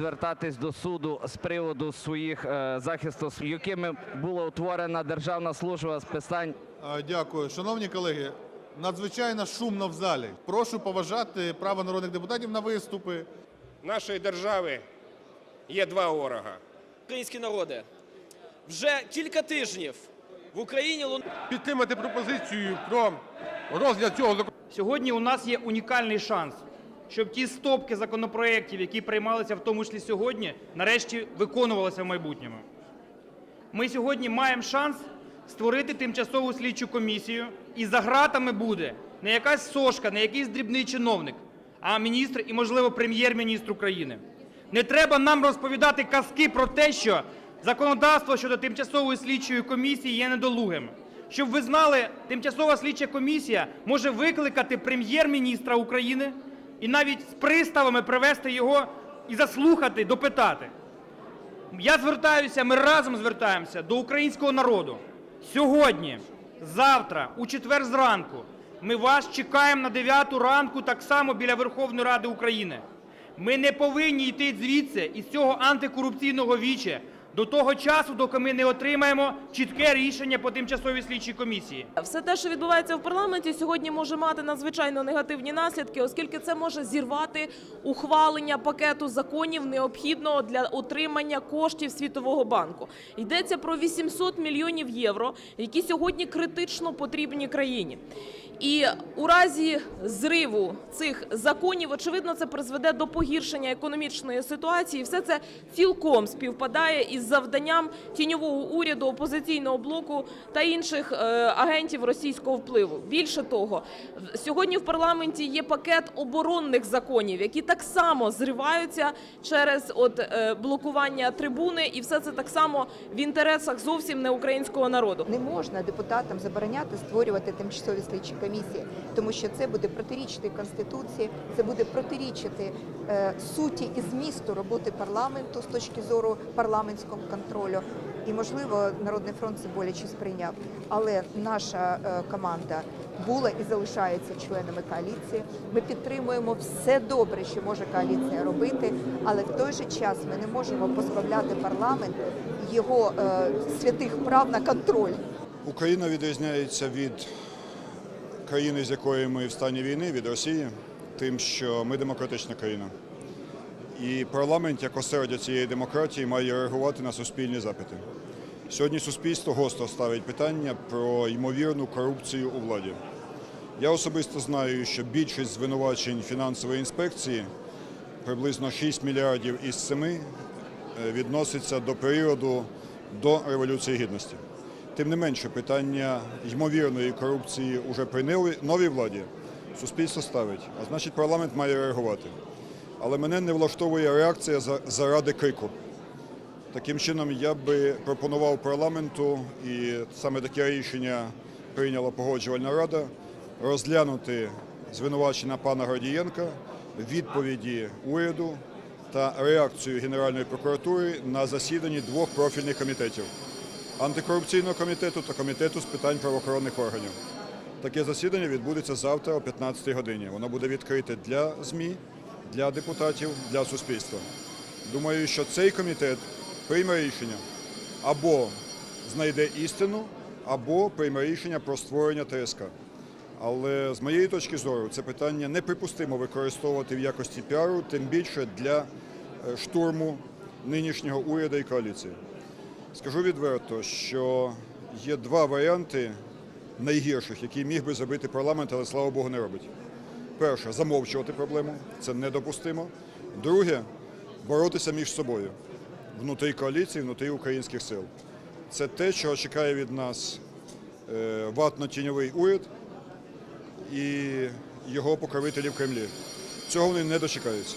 звертатись до суду з приводу своїх е, захисту, якими була утворена Державна служба з питань Дякую. Шановні колеги, надзвичайно шумно в залі. Прошу поважати право народних депутатів на виступи. нашої держави є два ворога. Українські народи, вже кілька тижнів в Україні лун... підтримати пропозицію про розгляд цього закону. Сьогодні у нас є унікальний шанс, щоб ті стопки законопроєктів, які приймалися в тому числі сьогодні, нарешті виконувалися в майбутньому. Ми сьогодні маємо шанс створити тимчасову слідчу комісію, і за гратами буде не якась сошка, не якийсь дрібний чиновник, а міністр і, можливо, прем'єр-міністр України. Не треба нам розповідати казки про те, що законодавство щодо тимчасової слідчої комісії є недолугим. Щоб ви знали, тимчасова слідча комісія може викликати прем'єр-міністра України і навіть з приставами привести його і заслухати, допитати. Я звертаюся, ми разом звертаємося до українського народу. Сьогодні, завтра, у четвер зранку, ми вас чекаємо на 9 ранку так само біля Верховної Ради України. Ми не повинні йти звідси із цього антикорупційного віче до того часу, доки ми не отримаємо чітке рішення по тимчасовій слідчій комісії. Все те, що відбувається в парламенті, сьогодні може мати надзвичайно негативні наслідки, оскільки це може зірвати ухвалення пакету законів необхідного для отримання коштів Світового банку. Йдеться про 800 мільйонів євро, які сьогодні критично потрібні країні. І у разі зриву цих законів, очевидно, це призведе до погіршення економічної ситуації. Все це цілком співпадає із завданням тіньового уряду, опозиційного блоку та інших е, агентів російського впливу. Більше того, сьогодні в парламенті є пакет оборонних законів, які так само зриваються через от е, блокування трибуни, і все це так само в інтересах зовсім не українського народу. Не можна депутатам забороняти створювати тимчасові слідчі комісії, тому що це буде протирічити конституції, це буде протирічити е, суті і змісту роботи парламенту з точки зору парламентського контролю. І можливо, народний фронт це боляче сприйняв. Але наша е, команда була і залишається членами коаліції. Ми підтримуємо все добре, що може коаліція робити, але в той же час ми не можемо позбавляти парламент його е, святих прав на контроль. Україна відрізняється від країни, з якою ми в стані війни, від Росії, тим, що ми демократична країна. І парламент, як осередя цієї демократії, має реагувати на суспільні запити. Сьогодні суспільство гостро ставить питання про ймовірну корупцію у владі. Я особисто знаю, що більшість звинувачень фінансової інспекції, приблизно 6 мільярдів із 7, е, відноситься до періоду до Революції Гідності. Тим не менше, питання ймовірної корупції уже при новій- новій владі суспільство ставить, а значить парламент має реагувати. Але мене не влаштовує реакція заради крику. Таким чином, я би пропонував парламенту, і саме таке рішення прийняла погоджувальна рада, розглянути звинувачення пана Гордієнка, відповіді уряду та реакцію Генеральної прокуратури на засіданні двох профільних комітетів антикорупційного комітету та комітету з питань правоохоронних органів. Таке засідання відбудеться завтра о 15 годині. Воно буде відкрите для ЗМІ, для депутатів, для суспільства. Думаю, що цей комітет прийме рішення або знайде істину, або прийме рішення про створення ТСК. Але з моєї точки зору це питання неприпустимо використовувати в якості піару, тим більше для е, штурму нинішнього уряду і коаліції. Скажу відверто, що є два варіанти найгірших, які міг би зробити парламент, але слава Богу, не робить. Перше замовчувати проблему, це недопустимо. Друге боротися між собою внутрі коаліції, внутрі українських сил. Це те, чого чекає від нас е, ватно-тіньовий уряд і його покровителі в Кремлі. Цього вони не дочекаються.